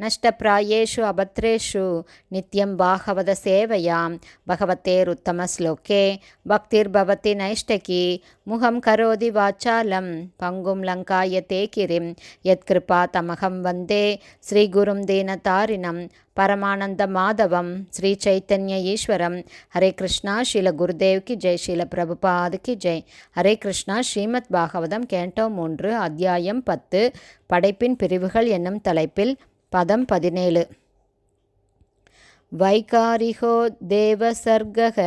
நஷ்டப்பிராயேஷு அபத்ரேஷு நித்யம் பாகவத சேவையாம் பகவத்தேருத்தமஸ்லோகே பக்திர்பவதி நைஷ்டகி முகம் கரோதி வாச்சாலம் பங்கும் லங்காயத்தே கிரிம் யத்கிருபா தமகம் வந்தே ஸ்ரீகுரும் தீனதாரிணம் பரமானந்த மாதவம் ஸ்ரீ சைத்தன்ய ஈஸ்வரம் ஹரே கிருஷ்ணா ஸ்ரீல கி ஜெய் ஸ்ரீல பிரபுபாதுக்கு ஜெய் ஹரே கிருஷ்ணா ஸ்ரீமத் பாகவதம் கேண்டோ மூன்று அத்தியாயம் பத்து படைப்பின் பிரிவுகள் என்னும் தலைப்பில் பதம் பதினேழு. வைகாரிகோ தேவசர்கக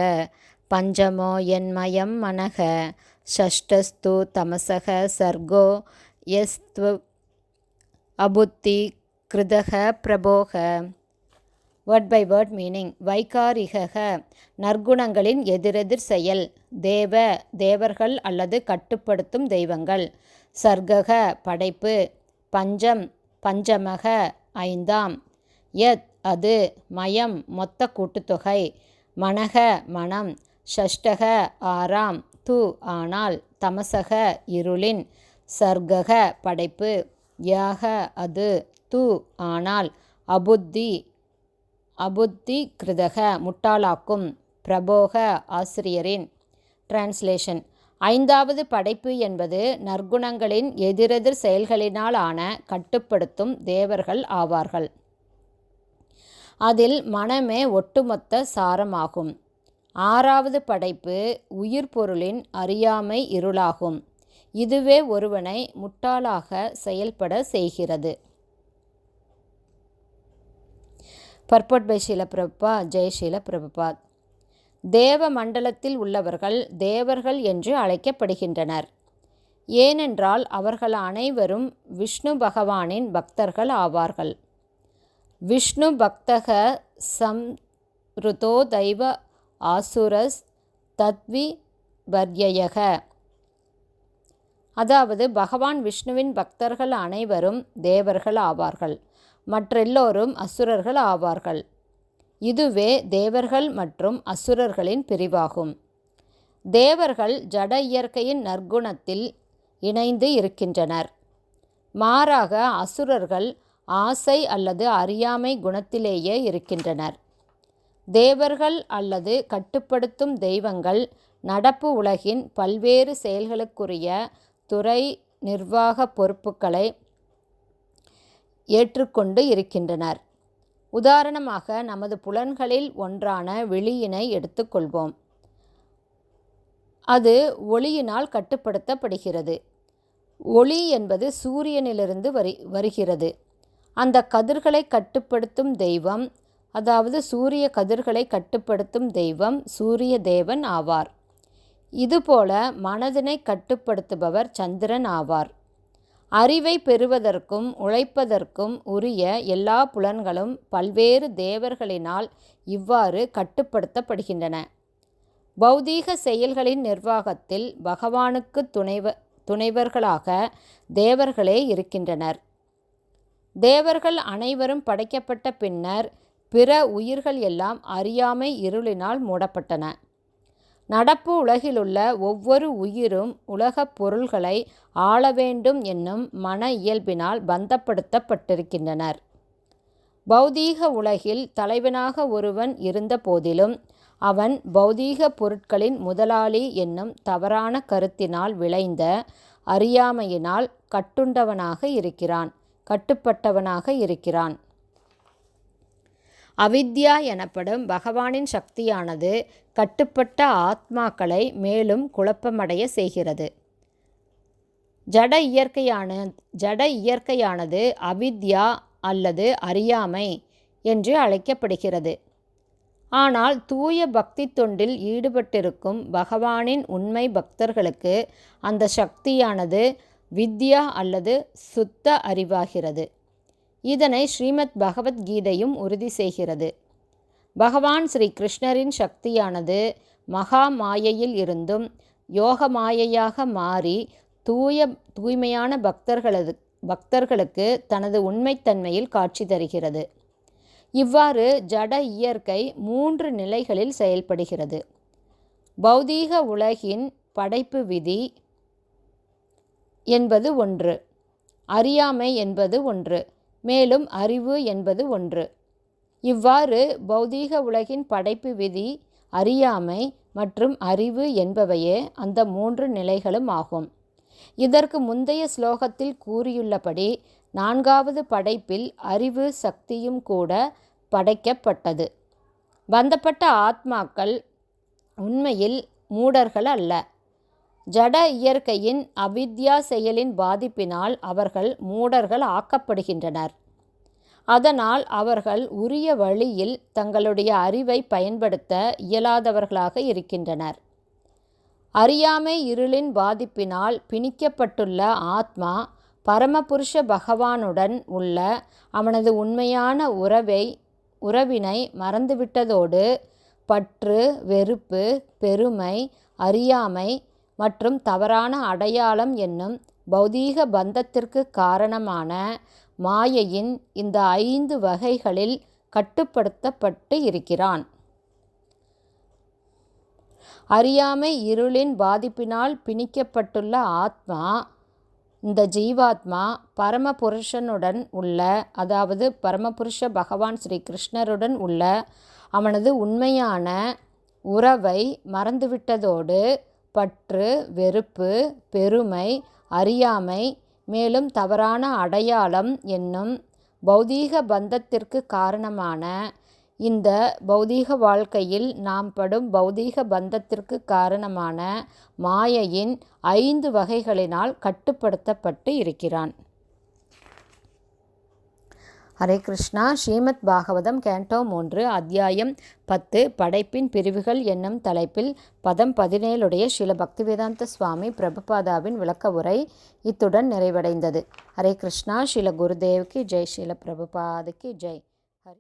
பஞ்சமோ என்மயம் மனக ஷஷ்டஸ்து தமசக சர்கோ எஸ்து அபுத்தி கிருதக பிரபோக. வேர்ட் பை வேர்ட் மீனிங் வைகாரிகக நற்குணங்களின் எதிரெதிர் செயல் தேவ தேவர்கள் அல்லது கட்டுப்படுத்தும் தெய்வங்கள். சர்க்கக படைப்பு. பஞ்சம் பஞ்சமக ஐந்தாம். யத் அது மயம் மொத்த கூட்டுத்தொகை. மனக மனம். ஷஷ்டக ஆறாம். து ஆனால். தமசக இருளின். சர்கக படைப்பு. யாக அது. து ஆனால். அபுத்தி அபுத்தி கிருதக முட்டாளாக்கும். பிரபோக ஆசிரியரின். டிரான்ஸ்லேஷன் ஐந்தாவது படைப்பு என்பது நற்குணங்களின் எதிரெதிர் செயல்களினால் ஆன கட்டுப்படுத்தும் தேவர்கள் ஆவார்கள். அதில் மனமே ஒட்டுமொத்த சாரமாகும். ஆறாவது படைப்பு உயிர் பொருளின் அறியாமை இருளாகும். இதுவே ஒருவனை முட்டாளாக செயல்பட செய்கிறது. பர்பட் பை ஷீல பிரபா ஜெய் ஷீல பிரபுபாத் தேவ மண்டலத்தில் உள்ளவர்கள் தேவர்கள் என்று அழைக்கப்படுகின்றனர். ஏனென்றால் அவர்கள் அனைவரும் விஷ்ணு பகவானின் பக்தர்கள் ஆவார்கள். விஷ்ணு பக்தக சம்ருதோ தெய்வ ஆசுரஸ் தத்வி வர்யயக அதாவது பகவான் விஷ்ணுவின் பக்தர்கள் அனைவரும் தேவர்கள் ஆவார்கள். மற்றெல்லோரும் அசுரர்கள் ஆவார்கள். இதுவே தேவர்கள் மற்றும் அசுரர்களின் பிரிவாகும். தேவர்கள் ஜட இயற்கையின் நற்குணத்தில் இணைந்து இருக்கின்றனர். மாறாக அசுரர்கள் ஆசை அல்லது அறியாமை குணத்திலேயே இருக்கின்றனர். தேவர்கள் அல்லது கட்டுப்படுத்தும் தெய்வங்கள் நடப்பு உலகின் பல்வேறு செயல்களுக்குரிய துறை நிர்வாக பொறுப்புகளை ஏற்றுக்கொண்டு இருக்கின்றனர். உதாரணமாக நமது புலன்களில் ஒன்றான வெளியினை எடுத்துக்கொள்வோம். அது ஒளியினால் கட்டுப்படுத்தப்படுகிறது. ஒளி என்பது சூரியனிலிருந்து வரி வருகிறது. அந்த கதிர்களை கட்டுப்படுத்தும் தெய்வம் அதாவது சூரிய கதிர்களை கட்டுப்படுத்தும் தெய்வம் சூரிய தேவன் ஆவார். இதுபோல மனதினை கட்டுப்படுத்துபவர் சந்திரன் ஆவார். அறிவை பெறுவதற்கும் உழைப்பதற்கும் உரிய எல்லா புலன்களும் பல்வேறு தேவர்களினால் இவ்வாறு கட்டுப்படுத்தப்படுகின்றன. பௌதீக செயல்களின் நிர்வாகத்தில் பகவானுக்கு துணைவ துணைவர்களாக தேவர்களே இருக்கின்றனர். தேவர்கள் அனைவரும் படைக்கப்பட்ட பின்னர் பிற உயிர்கள் எல்லாம் அறியாமை இருளினால் மூடப்பட்டன. நடப்பு உலகிலுள்ள ஒவ்வொரு உயிரும் உலகப் பொருள்களை ஆள வேண்டும் என்னும் மன இயல்பினால் பந்தப்படுத்தப்பட்டிருக்கின்றனர். பௌதீக உலகில் தலைவனாக ஒருவன் இருந்த போதிலும் அவன் பௌதீக பொருட்களின் முதலாளி என்னும் தவறான கருத்தினால் விளைந்த அறியாமையினால் கட்டுண்டவனாக இருக்கிறான் கட்டுப்பட்டவனாக இருக்கிறான். அவித்யா எனப்படும் பகவானின் சக்தியானது கட்டுப்பட்ட ஆத்மாக்களை மேலும் குழப்பமடைய செய்கிறது. ஜட இயற்கையான ஜட இயற்கையானது அவித்யா அல்லது அறியாமை என்று அழைக்கப்படுகிறது. ஆனால் தூய பக்தி தொண்டில் ஈடுபட்டிருக்கும் பகவானின் உண்மை பக்தர்களுக்கு அந்த சக்தியானது வித்யா அல்லது சுத்த அறிவாகிறது. இதனை ஸ்ரீமத் பகவத்கீதையும் உறுதி செய்கிறது. பகவான் ஸ்ரீ கிருஷ்ணரின் சக்தியானது மகா மாயையில் இருந்தும் யோக மாயையாக மாறி தூய தூய்மையான பக்தர்களது பக்தர்களுக்கு தனது உண்மைத்தன்மையில் காட்சி தருகிறது. இவ்வாறு ஜட இயற்கை மூன்று நிலைகளில் செயல்படுகிறது. பௌதீக உலகின் படைப்பு விதி என்பது ஒன்று அறியாமை என்பது ஒன்று மேலும் அறிவு என்பது ஒன்று. இவ்வாறு பௌதீக உலகின் படைப்பு விதி அறியாமை மற்றும் அறிவு என்பவையே அந்த மூன்று நிலைகளும் ஆகும். இதற்கு முந்தைய ஸ்லோகத்தில் கூறியுள்ளபடி நான்காவது படைப்பில் அறிவு சக்தியும் கூட படைக்கப்பட்டது. பந்தப்பட்ட ஆத்மாக்கள் உண்மையில் மூடர்கள் அல்ல. ஜட இயற்கையின் அவித்யா செயலின் பாதிப்பினால் அவர்கள் மூடர்கள் ஆக்கப்படுகின்றனர். அதனால் அவர்கள் உரிய வழியில் தங்களுடைய அறிவை பயன்படுத்த இயலாதவர்களாக இருக்கின்றனர். அறியாமை இருளின் பாதிப்பினால் பிணிக்கப்பட்டுள்ள ஆத்மா பரமபுருஷ பகவானுடன் உள்ள அவனது உண்மையான உறவை உறவினை மறந்துவிட்டதோடு பற்று வெறுப்பு பெருமை அறியாமை மற்றும் தவறான அடையாளம் என்னும் பௌதீக பந்தத்திற்கு காரணமான மாயையின் இந்த ஐந்து வகைகளில் கட்டுப்படுத்தப்பட்டு இருக்கிறான். அறியாமை இருளின் பாதிப்பினால் பிணிக்கப்பட்டுள்ள ஆத்மா இந்த ஜீவாத்மா பரமபுருஷனுடன் உள்ள அதாவது பரமபுருஷ பகவான் ஸ்ரீ கிருஷ்ணருடன் உள்ள அவனது உண்மையான உறவை மறந்துவிட்டதோடு பற்று வெறுப்பு பெருமை அறியாமை மேலும் தவறான அடையாளம் என்னும் பௌதீக பந்தத்திற்கு காரணமான இந்த பௌதீக வாழ்க்கையில் நாம் படும் பௌதீக பந்தத்திற்கு காரணமான மாயையின் ஐந்து வகைகளினால் கட்டுப்படுத்தப்பட்டு இருக்கிறான். ஹரே கிருஷ்ணா. ஸ்ரீமத் பாகவதம் கேண்டோ மூன்று அத்தியாயம் பத்து படைப்பின் பிரிவுகள் என்னும் தலைப்பில் பதம் பதினேழுடைய ஸ்ரீல பக்திவேதாந்த சுவாமி பிரபுபாதாவின் விளக்க உரை இத்துடன் நிறைவடைந்தது. ஹரே கிருஷ்ணா. ஸ்ரீல குருதேவ்க்கு ஜெய். ஸ்ரீல பிரபுபாதுக்கு ஜெய்.